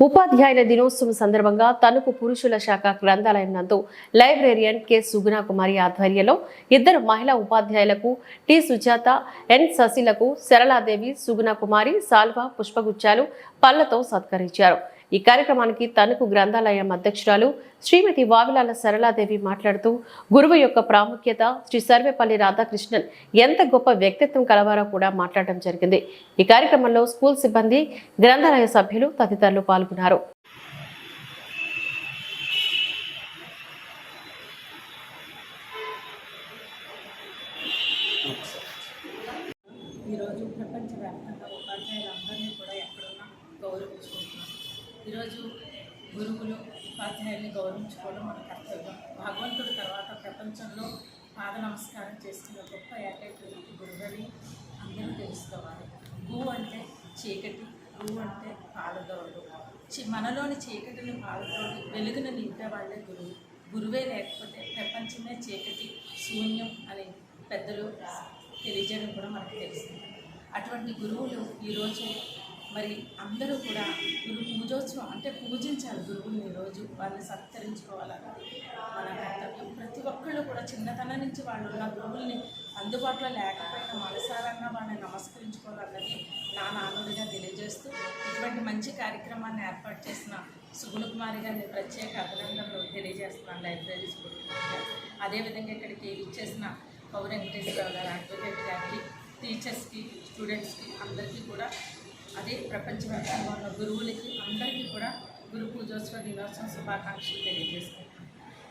ఉపాధ్యాయుల దినోత్సవం సందర్భంగా తణుకు పురుషుల శాఖ గ్రంథాలయం నందు లైబ్రేరియన్ కె. సుగుణా కుమారి ఆధ్వర్యంలో ఇద్దరు మహిళా ఉపాధ్యాయులకు టి. సుజాత ఎన్. శశిలకు సరళాదేవి సుగుణా కుమారి సాల్వా పుష్పగుచ్చాలు పళ్ళతో సత్కరించారు. ఈ కార్యక్రమానికి తణుకు గ్రంథాలయం అధ్యక్షురాలు శ్రీమతి వావిలాల సరళాదేవి మాట్లాడుతూ గురువు యొక్క ప్రాముఖ్యత శ్రీ సర్వేపల్లి రాధాకృష్ణన్ ఎంత గొప్ప వ్యక్తిత్వం కలవారో కూడా మాట్లాడడం జరిగింది. ఈ కార్యక్రమంలో స్కూల్ సిబ్బంది గ్రంథాలయ సభ్యులు తదితరులు పాల్గొన్నారు. ఈరోజు ప్రపంచవ్యాప్తంగా ఉపాధ్యాయులందరినీ కూడా ఎక్కడున్నా గౌరవించుకుంటున్నాం. ఈరోజు గురువులు ఉపాధ్యాయుల్ని గౌరవించుకోవడం మన కర్తవ్యం. భగవంతుడి తర్వాత ప్రపంచంలో పాద నమస్కారం చేస్తున్న గొప్ప ఏకైక వ్యక్తి గురువని అందరూ తెలుసుకోవాలి. భూ అంటే చీకటి భూ అంటే పాలదోడు. మనలోని చీకటిని పాలదోడు వెలుగును నింపేవాళ్ళే గురువు. గురువే లేకపోతే ప్రపంచమే చీకటి శూన్యం అని పెద్దలు తెలియజేయడం కూడా మనకు తెలుస్తుంది. అటువంటి గురువులు ఈరోజు మరి అందరూ కూడా గురు పూజోత్సవం అంటే పూజించాలి గురువుని ఈరోజు వాళ్ళని సత్కరించుకోవాలన్నది మన కర్తవ్యం. ప్రతి ఒక్కళ్ళు కూడా చిన్నతనం నుంచి వాళ్ళు ఉన్న గురువుల్ని అందుబాటులో లేకపోయినా మనసారన్నా వాళ్ళని నమస్కరించుకోవాలన్నది నా నానుడిగా తెలియజేస్తూ ఇటువంటి మంచి కార్యక్రమాన్ని ఏర్పాటు చేసిన సుగుణ కుమారి గారిని ప్రత్యేక అభినందనలు తెలియజేస్తున్నాను లైబ్రరీ స్కూల్. అదేవిధంగా ఇక్కడికి ఇచ్చేసిన పౌర వెంకటేశ్వరరావు గారు అడ్వకేట్ గారికి టీచర్స్కి స్టూడెంట్స్కి అందరికీ కూడా అదే ప్రపంచవ్యాప్తంగా ఉన్న గురువులకి అందరికీ కూడా గురు పూజోత్సవ దినోత్సవం శుభాకాంక్షలు తెలియజేసుకుంటాం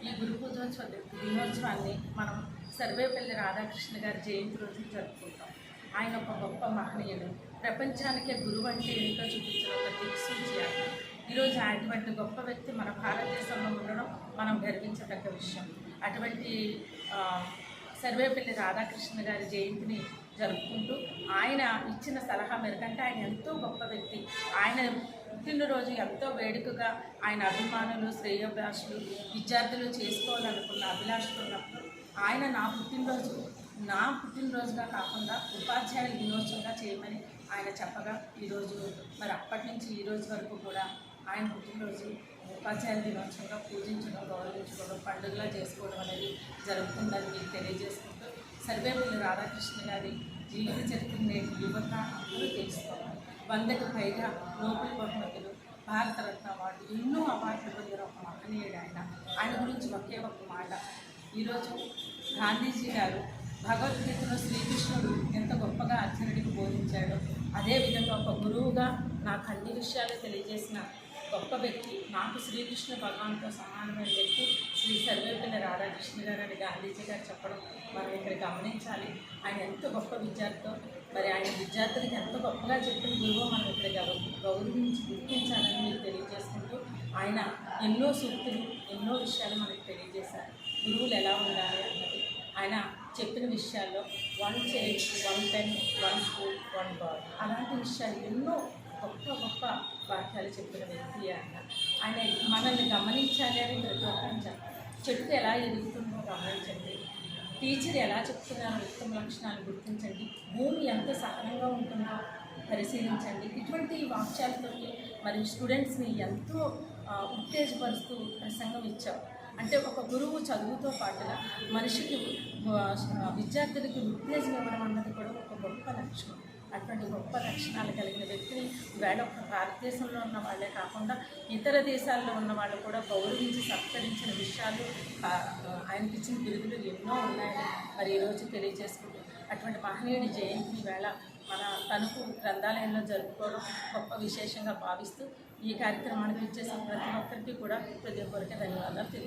ఈ గురు పూజోత్సవ దినోత్సవాన్ని మనం సర్వేపల్లి రాధాకృష్ణ గారి జయంతి రోజు జరుపుకుంటాం. ఆయన ఒక గొప్ప మహనీయుడు. ప్రపంచానికే గురువు అంటే ఏంటో చూపించిన ఒక దిక్సూచియాలి ఈరోజు అటువంటి గొప్ప వ్యక్తి మన భారతదేశంలో ఉండడం మనం గర్వించదగ్గ విషయం. అటువంటి సర్వేపల్లి రాధాకృష్ణ గారి జయంతిని జరుపుకుంటాం ఆయన ఇచ్చిన సలహా మేరకు అంటే ఆయన ఎంతో గొప్ప వ్యక్తి. ఆయన పుట్టినరోజు ఎంతో వేడుకగా ఆయన అభిమానులు శ్రేయోభిలాషులు విద్యార్థులు చేసుకోవాలనుకున్న అభిలాషులు ఉన్నప్పుడు ఆయన నా పుట్టినరోజు నా పుట్టినరోజుగా కాకుండా ఉపాధ్యాయుల దినోత్సవంగా చేయమని ఆయన చెప్పగా ఈరోజు మరి అప్పటి నుంచి ఈ రోజు వరకు కూడా ఆయన పుట్టినరోజు ఉపాధ్యాయుల దినోత్సవంగా పూజించడం గౌరవించుకోవడం పండుగలా చేసుకోవడం అనేది జరుగుతుందని మీకు తెలియజేసుకుంటూ సర్వేపల్లి రాధాకృష్ణ గారి జీవిత చరిత్ర నేటి యువత అందరూ తెలుసుకోవాలి. వందకు పైగా నోబెల్ బహుమతులు భారతరత్న అవార్డు ఎన్నో అవార్డులు పొందిన ఒక మహనీయుడు ఆయన. ఆయన గురించి ఒకే ఒక మాట. ఈరోజు గాంధీజీ గారు భగవద్గీతలో శ్రీకృష్ణుడు ఎంత గొప్పగా అర్జునుడికి బోధించాడో అదేవిధంగా ఒక గురువుగా నాకు అన్ని విషయాలు తెలియజేసిన గొప్ప వ్యక్తి. నాకు శ్రీకృష్ణ భగవాన్తో సమానమైన వ్యక్తి శ్రీ సర్వేపల్లి రాధాకృష్ణ గారు అని గాంధీజీ గారు చెప్పడం మనం ఇక్కడ గమనించాలి. ఆయన ఎంత గొప్ప విద్యార్థితో మరి ఆయన విద్యార్థులకు ఎంత గొప్పగా చెప్పిన గురువు మనం ఇక్కడ గౌ- గౌరవించి గుర్తించాలని మీరు తెలియజేసుకుంటూ ఆయన ఎన్నో సూక్తులు ఎన్నో విషయాలు మనకు తెలియజేశారు. గురువులు ఎలా ఉండాలి అన్నది. ఆయన చెప్పిన విషయాల్లో one child one pen one school one God. అలాంటి విషయాలు ఎన్నో గొప్ప గొప్ప వాక్యాలు చెప్పిన వ్యక్తి ఆయన. ఆయన మనల్ని గమనించాలి అని ప్రతి ఒక్కరిని చెప్పాలి చెట్టు ఎలా ఎదుగుతుందో గమనించండి. టీచర్ ఎలా చెప్తున్నారో ఉత్తమ లక్షణాలు గుర్తించండి. భూమి ఎంత సహనంగా ఉంటుందో పరిశీలించండి. ఇటువంటి వాక్యాలతో మరి స్టూడెంట్స్ని ఎంతో ఉత్తేజపరుస్తూ ప్రసంగం ఇచ్చావు. అంటే ఒక గురువు చదువుతో పాటుగా మనిషికి విద్యార్థులకి ఉత్తేజం ఇవ్వడం అన్నది కూడా ఒక గొప్ప లక్షణం. అటువంటి గొప్ప లక్షణాలు కలిగిన వ్యక్తిని వేళ ఒక భారతదేశంలో ఉన్న వాళ్ళే కాకుండా ఇతర దేశాల్లో ఉన్న వాళ్ళు కూడా గౌరవించి సత్కరించిన విషయాలు ఆ, ఆయనకి ఇచ్చిన బిరుదులు ఎన్నో ఉన్నాయని మరి ఈరోజు తెలియజేసుకుంటూ అటువంటి మహనీయుడి జయంతిని వేళ మన తణుకు గ్రంథాలయంలో జరుపుకోవడం గొప్ప విశేషంగా భావిస్తూ ఈ కార్యక్రమానికి ఇచ్చేసిన ప్రతి ఒక్కరికి కూడా హృదయపూర్వక ధన్యవాదాలు తెలియ